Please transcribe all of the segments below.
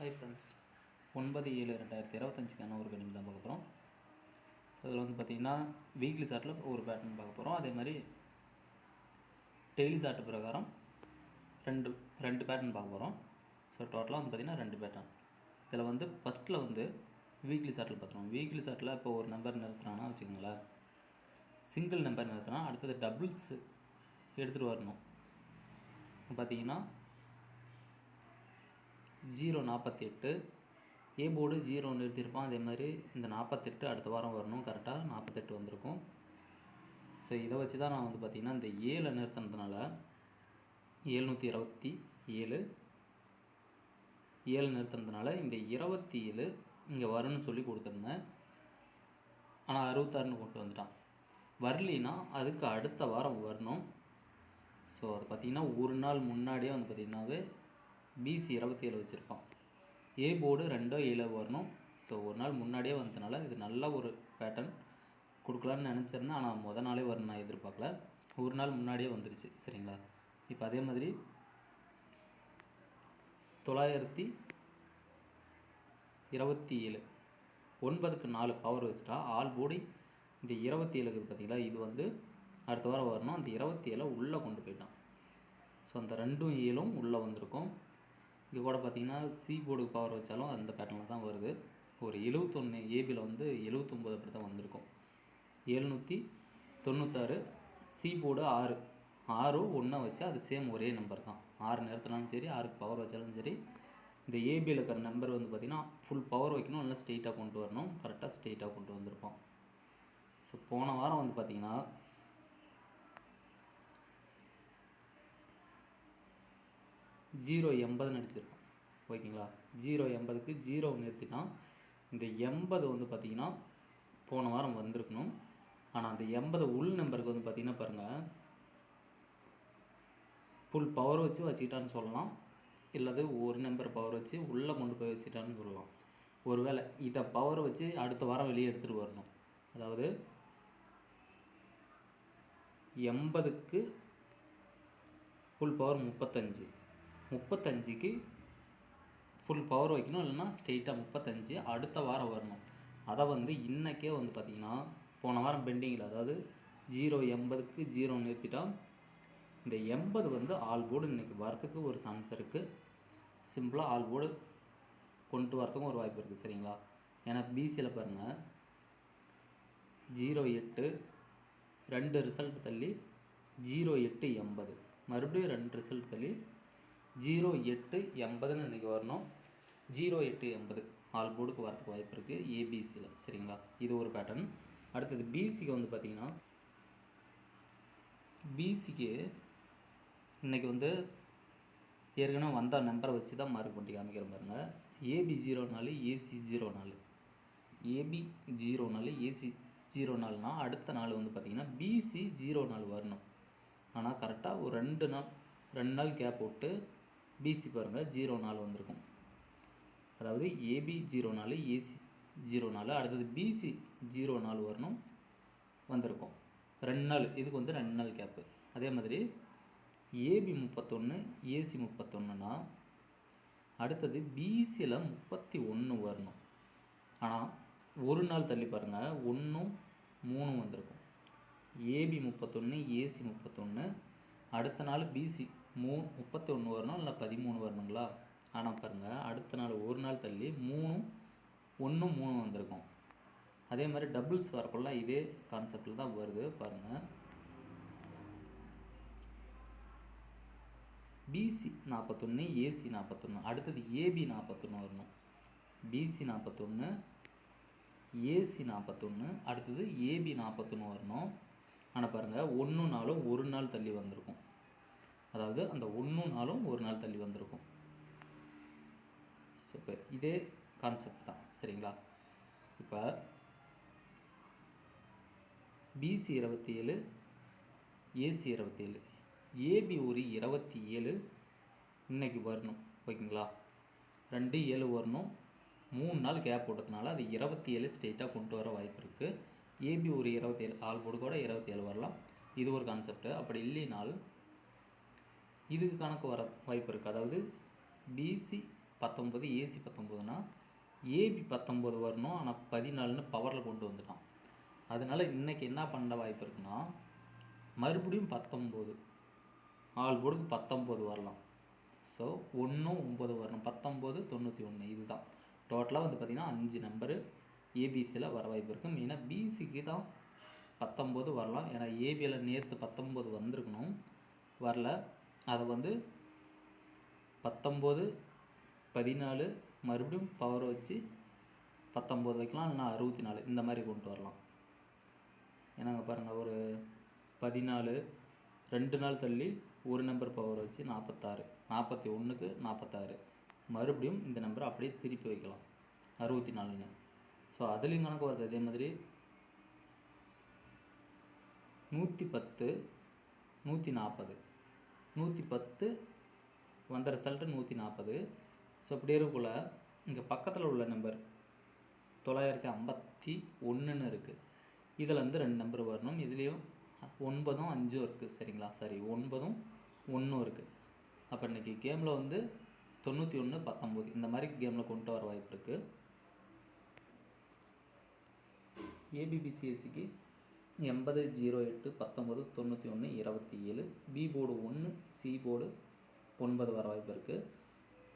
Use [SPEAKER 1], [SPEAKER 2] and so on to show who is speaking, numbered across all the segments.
[SPEAKER 1] Hi friends ஒன்பது ஏழு ரெண்டாயிரத்தி இருபத்தஞ்சுக்கான ஒரு கணிப்பு தான் பார்க்க போகிறோம் ஸோ அதில் வந்து பார்த்திங்கன்னா வீக்லி சார்ட்டில் ஒரு பேட்டர்ன் பார்க்க போகிறோம் அதே மாதிரி டெய்லி சார்ட் பிரகாரம் ரெண்டு ரெண்டு பேட்டர்ன் பார்க்க போகிறோம் ஸோ டோட்டலாக வந்து பார்த்திங்கன்னா ரெண்டு பேட்டர்ன் இதில் வந்து ஃபஸ்ட்டில் வந்து வீக்லி சார்ட்டில் பார்த்துருவோம். வீக்லி சார்ட்டில் இப்போ ஒரு நம்பர் நிறுத்துனாங்கன்னா வச்சுக்கோங்களேன். சிங்கிள் நம்பர் நிறுத்தினா அடுத்தது டபுள்ஸ் எடுத்துகிட்டு வரணும். பார்த்தீங்கன்னா ஜீரோ நாற்பத்தி எட்டு ஏ போர்டு ஜீரோ நிறுத்தியிருப்பான் அதே மாதிரி இந்த நாற்பத்தெட்டு அடுத்த வாரம் வரணும். கரெக்டாக நாற்பத்தெட்டு வந்திருக்கும். ஸோ இதை வச்சு தான் நான் வந்து பார்த்திங்கன்னா இந்த ஏழை நிறுத்தினதுனால ஏழ்நூற்றி இருபத்தி ஏழு. ஏழு நிறுத்தினதுனால இந்த இருபத்தி ஏழு இங்கே வரும்னு சொல்லி கொடுத்துருந்தேன். ஆனால் அறுபத்தாறுன்னு கொண்டு வந்துட்டான். வரலினா அதுக்கு அடுத்த வாரம் வரணும். ஸோ அது பார்த்திங்கன்னா ஒரு நாள் முன்னாடியே வந்து பார்த்திங்கனாவே பிசி இருபத்தி ஏழு வச்சுருப்பான். ஏ போர்டு ரெண்டோ ஏழோ வரணும். ஸோ ஒரு நாள் முன்னாடியே வந்ததுனால இது நல்ல ஒரு பேட்டர்ன் கொடுக்கலான்னு நினச்சிருந்தேன். ஆனால் முத நாளே வரும் நான் எதிர்பார்க்கல. ஒரு நாள் முன்னாடியே வந்துருச்சு. சரிங்களா? இப்போ அதே மாதிரி தொள்ளாயிரத்தி இருபத்தி ஏழு ஒன்பதுக்கு நாலு பவர் வச்சுட்டா ஆல் போடி இந்த இருபத்தி ஏழுக்கு பார்த்தீங்களா இது வந்து அடுத்த வாரம் வரணும். அந்த இருபத்தி ஏழை உள்ளே கொண்டு போயிட்டான். ஸோ அந்த ரெண்டும் ஏழும் உள்ளே வந்திருக்கும். இங்கே கூட பார்த்தீங்கன்னா சி போர்டுக்கு பவர் வச்சாலும் அந்த பேட்டர்னில் தான் வருது. ஒரு எழுவத்தொன்று ஏபியில் வந்து எழுவத்தொம்போது அப்படி தான் வந்திருக்கும். எழுநூற்றி தொண்ணூத்தாறு சி போர்டு ஆறு. ஆறு ஒன்றை வச்சு அது சேம் ஒரே நம்பர் தான். ஆறு நிறுத்தினாலும் சரி ஆறுக்கு பவர் வச்சாலும் சரி இந்த ஏபியில் இருக்கிற நம்பர் வந்து பார்த்திங்கன்னா ஃபுல் பவர் வைக்கணும் நல்லா ஸ்ட்ரெயிட்டாக கொண்டு வரணும். கரெக்டாக ஸ்ட்ரெயிட்டாக கொண்டு வந்திருப்போம் ஸோ போன வாரம் வந்து பார்த்திங்கன்னா ஜீரோ எண்பதுன்னு அடிச்சிருக்கோம். ஓகேங்களா? ஜீரோ எண்பதுக்கு ஜீரோ நிறுத்தினா இந்த எண்பது வந்து பார்த்திங்கன்னா போன வாரம் வந்திருக்கணும். ஆனால் அந்த எண்பது உள் நம்பருக்கு வந்து பார்த்திங்கன்னா பாருங்கள் ஃபுல் பவர் வச்சு வச்சுக்கிட்டான்னு சொல்லலாம். இல்லது ஒரு நம்பர் பவர் வச்சு உள்ளே கொண்டு போய் வச்சுட்டான்னு சொல்லலாம். ஒருவேளை இதை பவர் வச்சு அடுத்த வாரம் வெளியே எடுத்துகிட்டு வரணும். அதாவது எண்பதுக்கு ஃபுல் பவர் முப்பத்தஞ்சு. முப்பத்தஞ்சுக்கு ஃபுல் பவர் வைக்கணும் இல்லைன்னா ஸ்ட்ரெயிட்டாக முப்பத்தஞ்சு அடுத்த வாரம் வரணும். அதை வந்து இன்றைக்கே வந்து பார்த்திங்கன்னா போன வாரம் பெண்டிங்கில் அதாவது ஜீரோ எண்பதுக்கு ஜீரோ நிறுத்திட்டா இந்த எண்பது வந்து ஆல் போர்டு இன்றைக்கி வரத்துக்கு ஒரு சான்ஸ் இருக்குது சிம்பிளாக ஆல் போர்டு கொண்டு வரத்துக்கும் ஒரு வாய்ப்பு இருக்குது சரிங்களா? ஏன்னா பிசியில் பாருங்கள் ஜீரோ எட்டு ரெண்டு ரிசல்ட் தள்ளி ஜீரோ எட்டு எண்பது. மறுபடியும் ரெண்டு ரிசல்ட் தள்ளி ஜீரோ எட்டு எண்பதுன்னு இன்றைக்கி வரணும். ஜீரோ எட்டு எண்பது ஆல் போர்டுக்கு வரதுக்கு வாய்ப்பு இருக்குது ஏபிசியில் சரிங்களா? இது ஒரு பேட்டர்ன் அடுத்தது பிசிக்கு வந்து பார்த்திங்கன்னா பிசிக்கு இன்றைக்கி வந்து ஏற்கனவே வந்த நம்பரை வச்சு தான் மார்க் பண்ணி காமிக்கிற பாருங்க. ஏபி ஜீரோ நாலு ஏசி ஜீரோ நாலு. ஏபி ஜீரோ நாலு ஏசி ஜீரோ நாலுனா அடுத்த நாள் வந்து பார்த்திங்கன்னா பிசி ஜீரோ நாலு வரணும். ஆனால் கரெக்டாக ஒரு ரெண்டு நாள் ரெண்டு நாள் கேப் விட்டு பிசி பாருங்கள் ஜீரோ நாலு வந்திருக்கும். அதாவது ஏபி ஜீரோ நாலு ஏசி ஜீரோ நாலு அடுத்தது பிசி ஜீரோ நாலு வரணும் வந்திருக்கும். ரெண்டு நாள் இதுக்கு வந்து ரெண்டு நாள் கேப்பு அதே மாதிரி ஏபி முப்பத்தொன்று ஏசி முப்பத்தொன்றுனா அடுத்தது பிசியில் முப்பத்தி ஒன்று வரணும். ஆனால் ஒரு நாள் தள்ளி பாருங்கள் ஒன்றும் மூணும் வந்திருக்கும். ஏபி முப்பத்தொன்று ஏசி முப்பத்தொன்று அடுத்த நாள் பிசி மூணு முப்பத்தி ஒன்று வரணும் இல்லை பதிமூணு வரணுங்களா? ஆனால் பாருங்கள் அடுத்த நாள் ஒரு நாள் தள்ளி மூணும் ஒன்றும் மூணு வந்திருக்கும். அதே மாதிரி டபுள்ஸ் வரக்குள்ள இதே கான்செப்டில் தான் வருது பாருங்கள் பிசி நாற்பத்தொன்று ஏசி நாற்பத்தொன்று அடுத்தது ஏபி நாற்பத்தொன்று வரணும். பிசி நாற்பத்தொன்று ஏசி நாற்பத்தொன்று அடுத்தது ஏபி நாற்பத்தொன்று வரணும். ஆனால் பாருங்கள் ஒன்று நாளும் ஒரு நாள் தள்ளி வந்திருக்கும். அதாவது அந்த ஒன்று நாளும் ஒரு நாள் தள்ளி வந்திருக்கும். சூப்பர் இதே கான்செப்ட் தான். சரிங்களா? இப்போ பிசி இருபத்தி ஏழு ஏசி இருபத்தி ஏழு ஏபி ஒரு இருபத்தி ஏழு இன்றைக்கி வரணும். ஓகேங்களா? ரெண்டு ஏழு வரணும். மூணு நாள் கேப் போட்டதுனால அது இருபத்தி ஏழு ஸ்ட்ரெயிட்டாக கொண்டு வர வாய்ப்பு இருக்குது ஏபி ஒரு இருபத்தி ஏழு ஆள் போர்டு கூட இருபத்தி ஏழு வரலாம். இது ஒரு கான்செப்ட் அப்படி இல்லைனால் இதுக்கு கணக்கு வர வாய்ப்பு இருக்குது அதாவது பிசி பத்தொம்போது ஏசி பத்தொம்போதுனா ஏபி பத்தொம்போது வரணும். ஆனால் பதினாலுன்னு பவரில் கொண்டு வந்துட்டான். அதனால இன்றைக்கி என்ன பண்ண வாய்ப்பு இருக்குன்னா மறுபடியும் பத்தொம்போது ஆள் போர்டுக்கு பத்தொம்போது வரலாம். ஸோ ஒன்றும் ஒம்பது வரணும். பத்தொம்போது தொண்ணூற்றி ஒன்று இதுதான். டோட்டலாக வந்து பார்த்திங்கன்னா அஞ்சு நம்பரு ஏபிசியில் வர வாய்ப்பு இருக்குது மெயினாக பிசிக்கு தான் பத்தொம்போது வரலாம். ஏன்னா ஏபியில் நேற்று பத்தொம்போது வந்திருக்கணும். வரல. அதை வந்து பத்தொம்போது பதினாலு மறுபடியும் பவர் வச்சு பத்தொம்போது வைக்கலாம் இல்லைனா அறுபத்தி நாலு இந்த மாதிரி கொண்டு வரலாம். ஏன்னாங்க பாருங்கள் ஒரு பதினாலு ரெண்டு நாள் தள்ளி ஒரு நம்பர் பவர் வச்சு நாற்பத்தாறு நாற்பத்தி ஒன்றுக்கு நாற்பத்தாறு மறுபடியும் இந்த நம்பரை அப்படியே திருப்பி வைக்கலாம். அறுபத்தி நாலுன்னு ஸோ அதுலேயும் கணக்கு வருது. அதே மாதிரி நூற்றி பத்து நூற்றி நாற்பது நூற்றி பத்து வந்த ரிசல்ட்டு நூற்றி நாற்பது ஸோ இப்படி இருக்குள்ள இங்கே பக்கத்தில் உள்ள நம்பர் தொள்ளாயிரத்தி ஐம்பத்தி ஒன்றுன்னு இருக்குது இதில் வந்து ரெண்டு நம்பர் வரணும். இதுலேயும் ஒன்பதும் அஞ்சும் இருக்குது சரிங்களா? சரி ஒன்பதும் ஒன்றும் இருக்குது அப்போ இன்றைக்கி கேமில் வந்து தொண்ணூற்றி ஒன்று பத்தொம்போது இந்த மாதிரி கேமில் கொண்டு வர வாய்ப்பு இருக்குது ஏபிபிசிஎஸ்சிக்கு எண்பது ஜீரோ எட்டு பத்தொம்பது தொண்ணூற்றி ஒன்று இருபத்தி ஏழு. பி போர்டு ஒன்று சி போர்டு ஒன்பது வர வாய்ப்பு இருக்குது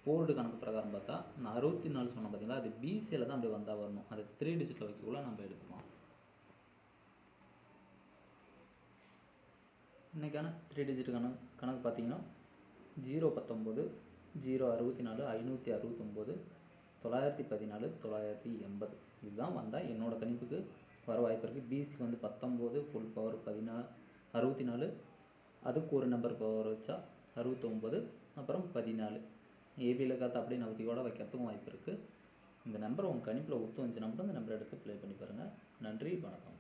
[SPEAKER 1] போர்டு கணக்கு பிரகாரம் பார்த்தா நான் அறுபத்தி நாலு சொன்னேன் பார்த்தீங்களா? அது பிசியில் தான் அப்படி வந்தால் வரணும். அது த்ரீ டிஜிட்டில் வைக்கக்குள்ள நம்ம எடுத்துக்கலாம். இன்றைக்கான த்ரீ டிஜிட் கணக்கு கணக்கு பார்த்தீங்கன்னா ஜீரோ பத்தொம்போது ஜீரோ அறுபத்தி நாலு ஐநூற்றி அறுபத்தொம்போது தொள்ளாயிரத்தி பதினாலு தொள்ளாயிரத்தி எண்பது. இதுதான் வந்தால் என்னோடய கணிப்புக்கு வர வாய்ப்பு இருக்குது பிசிக்கு வந்து பத்தொம்போது ஃபுல் பவர் பதினா அறுபத்தி நாலு அதுக்கு ஒரு நம்பர் பவர் வச்சா அறுபத்தொம்போது அப்புறம் பதினாலு. ஏபியில் காத்து அப்படியே நவத்தியோட வைக்கிறதுக்கும் வாய்ப்பு இருக்குது இந்த நம்பர் உங்கள் கணிப்பில் ஒத்து வந்துச்சுன்னா மட்டும் இந்த நம்பர் எடுத்து ப்ளே பண்ணி பாருங்கள் நன்றி வணக்கம்.